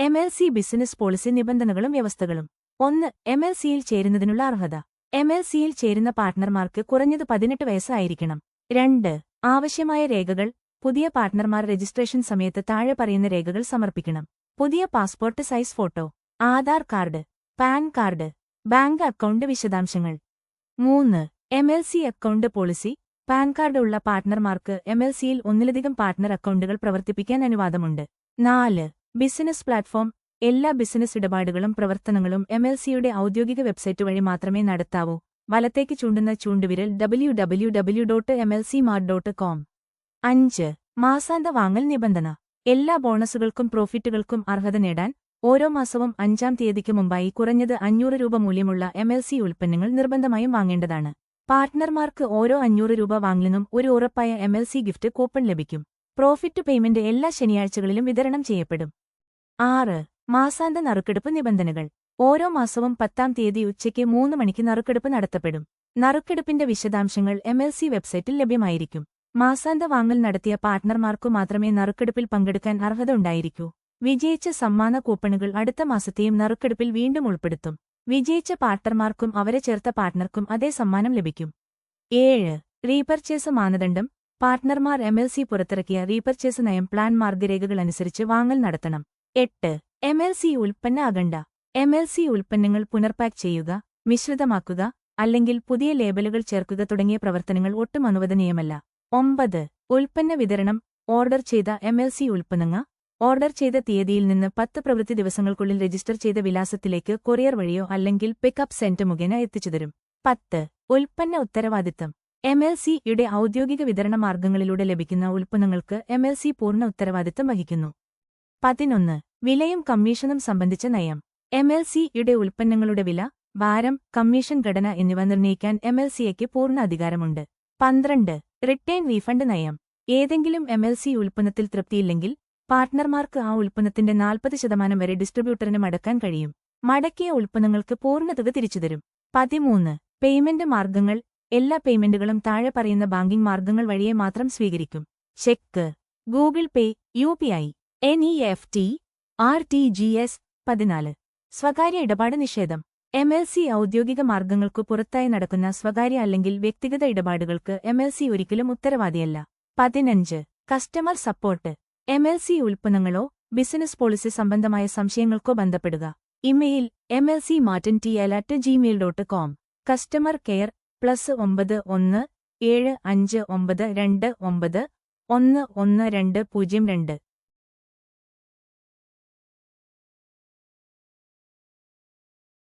M L C business policy നിബന്ധനകളും വ്യവസ്ഥകളും. ഒന്ന് എം എൽ സിയിൽ ചേരുന്നതിനുള്ള അർഹത. എം എൽ സിയിൽ ചേരുന്ന പാർട്ട്ണർമാർക്ക് കുറഞ്ഞത് പതിനെട്ട് വയസ്സായിരിക്കണം. രണ്ട് ആവശ്യമായ രേഖകൾ പുതിയ പാർട്ട്ണർമാർ രജിസ്ട്രേഷൻ സമയത്ത് താഴെ പറയുന്ന രേഖകൾ സമർപ്പിക്കണം. പുതിയ passport size photo Aadhaar card PAN card bank account വിശദാംശങ്ങൾ. മൂന്ന് M L C account policy PAN card ഉള്ള പാർട്ട്ണർമാർക്ക് എം എൽ സിയിൽ ഒന്നിലധികം പാർട്ട്ണർ അക്കൗണ്ടുകൾ പ്രവർത്തിപ്പിക്കാൻ അനുവാദമുണ്ട്. നാല് ബിസിനസ് പ്ലാറ്റ്ഫോം എല്ലാ ബിസിനസ് ഇടപാടുകളും പ്രവർത്തനങ്ങളും എം എൽ സിയുടെ ഔദ്യോഗിക വെബ്സൈറ്റ് വഴി മാത്രമേ നടത്താവൂ. വലത്തേക്ക് ചൂണ്ടുന്ന ചൂണ്ടുവിരൽ W W W dot M L C mart dot com അഞ്ച് മാസാന്ത വാങ്ങൽ നിബന്ധന. എല്ലാ ബോണസുകൾക്കും പ്രോഫിറ്റുകൾക്കും അർഹത നേടാൻ ഓരോ മാസവും അഞ്ചാം തീയതിക്ക് മുമ്പായി കുറഞ്ഞത് അഞ്ഞൂറ് രൂപ മൂല്യമുള്ള എം എൽ സി ഉൽപ്പന്നങ്ങൾ നിർബന്ധമായും വാങ്ങേണ്ടതാണ്. പാർട്ട്ണർമാർക്ക് ഓരോ അഞ്ഞൂറ് രൂപ വാങ്ങലിനും ഒരു ഉറപ്പായ M L C gift coupon ലഭിക്കും. പ്രോഫിറ്റ് പേയ്മെന്റ് എല്ലാ ശനിയാഴ്ചകളിലും വിതരണം ചെയ്യപ്പെടും. ആറ് മാസാന്ത നറുക്കെടുപ്പ് നിബന്ധനകൾ. ഓരോ മാസവും പത്താം തീയതി ഉച്ചയ്ക്ക് മൂന്ന് മണിക്ക് നറുക്കെടുപ്പ് നടത്തപ്പെടും. നറുക്കെടുപ്പിന്റെ വിശദാംശങ്ങൾ എം എൽ സി വെബ്സൈറ്റിൽ ലഭ്യമായിരിക്കും. മാസാന്ത വാങ്ങൽ നടത്തിയ പാർട്ട്ണർമാർക്കു മാത്രമേ നറുക്കെടുപ്പിൽ പങ്കെടുക്കാൻ അർഹത ഉണ്ടായിരിക്കൂ. വിജയിച്ച സമ്മാന കൂപ്പണുകൾ അടുത്ത മാസത്തെയും നറുക്കെടുപ്പിൽ വീണ്ടും ഉൾപ്പെടുത്തും. വിജയിച്ച പാർട്ട്ണർമാർക്കും അവരെ ചേർത്ത പാർട്ട്ണർക്കും അതേ സമ്മാനം ലഭിക്കും. ഏഴ് റീപർച്ചേസ് മാനദണ്ഡം. പാർട്ട്ണർമാർ എം എൽ സി പുറത്തിറക്കിയ റീപർച്ചേസ് നയം പ്ലാൻ മാർഗരേഖകൾ അനുസരിച്ച് വാങ്ങൽ നടത്തണം. എട്ട്. എം എൽ സി ഉൽപ്പന്ന അകണ്ട എം എൽ സി ഉൽപ്പന്നങ്ങൾ പുനർപാക്ക് ചെയ്യുക മിശ്രിതമാക്കുക അല്ലെങ്കിൽ പുതിയ ലേബലുകൾ ചേർക്കുക തുടങ്ങിയ പ്രവർത്തനങ്ങൾ ഒട്ടും അനുവദനീയമല്ല. ഒമ്പത്. ഉൽപ്പന്ന വിതരണം ഓർഡർ ചെയ്ത എം എൽ സി ഓർഡർ ചെയ്ത തീയതിയിൽ നിന്ന് പത്ത് പ്രവൃത്തി ദിവസങ്ങൾക്കുള്ളിൽ രജിസ്റ്റർ ചെയ്ത വിലാസത്തിലേക്ക് കൊറിയർ വഴിയോ അല്ലെങ്കിൽ പിക്കപ്പ് സെന്റർ മുഖേന എത്തിച്ചുതരും. പത്ത്. ഉൽപ്പന്ന ഉത്തരവാദിത്തം. എം എൽ സിയുടെ ഔദ്യോഗിക വിതരണ മാർഗങ്ങളിലൂടെ ലഭിക്കുന്ന ഉൽപ്പന്നങ്ങൾക്ക് എം എൽ സി പൂർണ ഉത്തരവാദിത്തം വഹിക്കുന്നു. പതിനൊന്ന്. വിലയും കമ്മീഷനും സംബന്ധിച്ച നയം. എം എൽ സിയുടെ ഉൽപ്പന്നങ്ങളുടെ വില ഭാരം കമ്മീഷൻ ഘടന എന്നിവ നിർണയിക്കാൻ എം എൽ സിയ്ക്ക് പൂർണ അധികാരമുണ്ട്. പന്ത്രണ്ട്. റിട്ടേൺ റീഫണ്ട് നയം. ഏതെങ്കിലും എം എൽ സി ഉൽപ്പന്നത്തിൽ തൃപ്തിയില്ലെങ്കിൽ പാർട്ട്ണർമാർക്ക് ആ ഉൽപ്പന്നത്തിന്റെ നാൽപ്പത് ശതമാനം വരെ ഡിസ്ട്രിബ്യൂട്ടറിന് മടക്കാൻ കഴിയും. മടക്കിയ ഉൽപ്പന്നങ്ങൾക്ക് പൂർണ തുക തിരിച്ചുതരും. പതിമൂന്ന്. പേയ്മെന്റ് മാർഗങ്ങൾ എല്ലാ പേയ്മെന്റുകളും താഴെ പറയുന്ന ബാങ്കിംഗ് മാർഗങ്ങൾ വഴിയെ മാത്രം സ്വീകരിക്കും. Cheque. Google Pay U P I N E F T R T G S പതിനാല്. സ്വകാര്യ ഇടപാട് നിഷേധം. എം എൽ സി ഔദ്യോഗിക മാർഗങ്ങൾക്കു പുറത്തായി നടക്കുന്ന സ്വകാര്യ അല്ലെങ്കിൽ വ്യക്തിഗത ഇടപാടുകൾക്ക് എം എൽ സി ഒരിക്കലും ഉത്തരവാദിയല്ല. പതിനഞ്ച്. Customer support. M L C ഉൽപ്പന്നങ്ങളോ business policy സംബന്ധമായ സംശയങ്ങൾക്കോ ബന്ധപ്പെടുക. Email M L C മാറ്റൻ T L at Gmail dot com customer care plus ഒമ്പത് ഒന്ന് ഏഴ് അഞ്ച് ഒമ്പത് രണ്ട് ഒമ്പത് ഒന്ന് ഒന്ന് രണ്ട് പൂജ്യം രണ്ട്.